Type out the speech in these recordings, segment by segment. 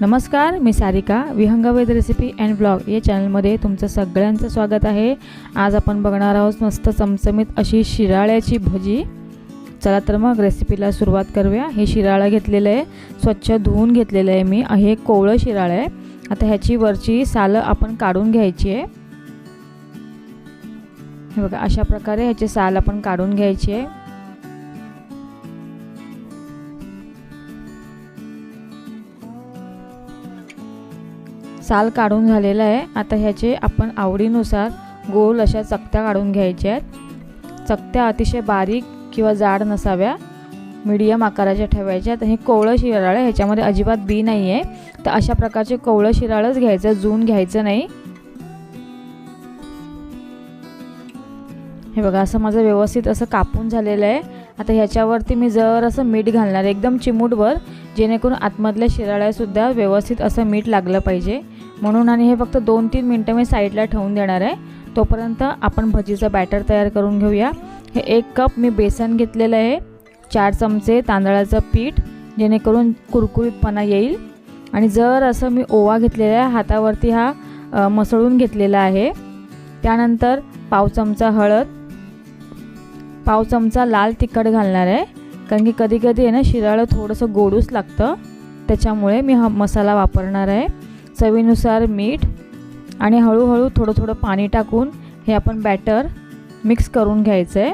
नमस्कार मी Sarika. Vihangved recipe and blog या चॅनलमध्ये तुमचं सगळ्यांचं स्वागत आहे. आज आपण बघणार आहोत मस्त चमचमीत अशी शिराळ्याची भजी. चला तर मग रेसिपीला सुरुवात करूया. हे शिराळं घेतलेलं आहे. स्वच्छ धुवून घेतलेलं आहे मी. हे कोवळं शिराळं आहे. आता ह्याची वरची सालं आपण काढून घ्यायची आहे. हे बघा अशा प्रकारे ह्याची साल आपण काढून घ्यायची आहे. साल काढून झालेला आहे. आता ह्याचे आपण आवडीनुसार गोल अशा चकत्या काढून घ्यायच्या आहेत. चकत्या अतिशय बारीक किंवा जाड नसाव्या. मीडियम आकाराच्या ठेवायच्या तर हे कोवळं शिराळं ह्याच्यामध्ये अजिबात बी नाही आहे तर अशा प्रकारचे कोवळं शिराळंच घ्यायचं जून घ्यायचं नाही. हे बघा असं माझं व्यवस्थित असं कापून झालेलं आहे. आता ह्याच्यावरती मी जर असं मीठ घालणार एकदम चिमूटभर जेणेकरून आतमधल्या शिराळ्यासुद्धा व्यवस्थित असं मीठ लागलं पाहिजे. म्हणून आणि हे फक्त दोन तीन मिनटं मी साईडला ठेवून देणार आहे. तोपर्यंत आपण भजीचं बॅटर तयार करून घेऊया. हे एक कप मी बेसन घेतलेलं आहे. चार चमचे तांदळाचं पीठ जेणेकरून कुरकुरीतपणा येईल. आणि जर असं मी ओवा घेतलेला आहे हातावरती हा मसळून घेतलेला आहे. त्यानंतर पाव चमचा हळद पाव चमचा लाल तिखट घालणार आहे. कारण की कधी कधी आहे ना शिराळं थोडंसं गोडूस लागतं. त्याच्यामुळे मी हा मसाला वापरणार आहे. चवीनुसार मीठ आणि हळूहळू थोडं थोडं पाणी टाकून हे आपण बॅटर मिक्स करून घ्यायचं आहे.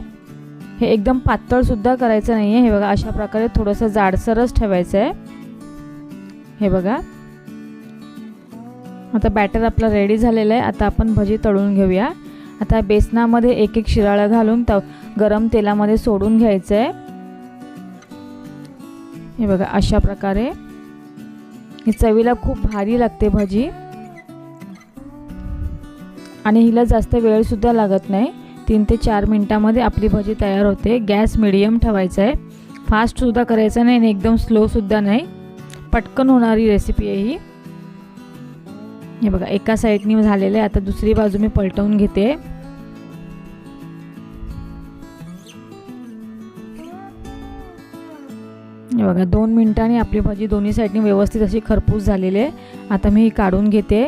हे एकदम पातळसुद्धा करायचं नाही आहे हे बघा अशा प्रकारे थोडंसं जाडसरच ठेवायचं आहे. हे बघा. आता बॅटर आपलं रेडी झालेलं आहे. आता आपण भजी तळून घेऊया. आता बेसनामध्ये एक एक शिराळं घालून त गरम तेलामध्ये सोडून घ्यायचं आहे हे बघा अशा प्रकारे. ही चवीला खूप भारी लागते भजी. आणि हिला जास्त वेळसुद्धा लागत नाही. तीन ते चार मिनटामध्ये आपली भजी तयार होते. गॅस मिडियम ठेवायचा आहे फास्टसुद्धा करायचं नाही आणि एकदम स्लोसुद्धा नाही. पटकन होणारी रेसिपी आहे ही. हे बघा एका साईडनी झालेलं आहे. आता दुसरी बाजू मी पलटवून घेते. बघा दोन मिनटांनी आपली भाजी दोन्ही साईडनी व्यवस्थित अशी खरपूस झालेली आहे. आता मी ही काढून घेते.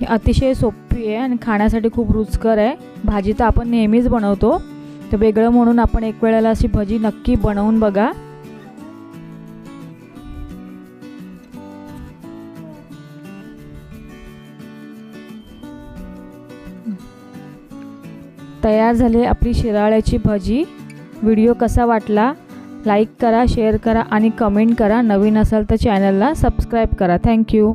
ही अतिशय सोपी आहे आणि खाण्यासाठी खूप रुचकर आहे. भाजी तर आपण नेहमीच बनवतो. तर वेगळं म्हणून आपण एक वेळेला अशी भजी नक्की बनवून बघा. तयार झाली आपली शिराळ्याची भजी. व्हिडिओ कसा वाटला? लाईक करा शेअर करा आणि कमेंट करा. नवीन असाल तर चॅनलला सबस्क्राईब करा. थँक्यू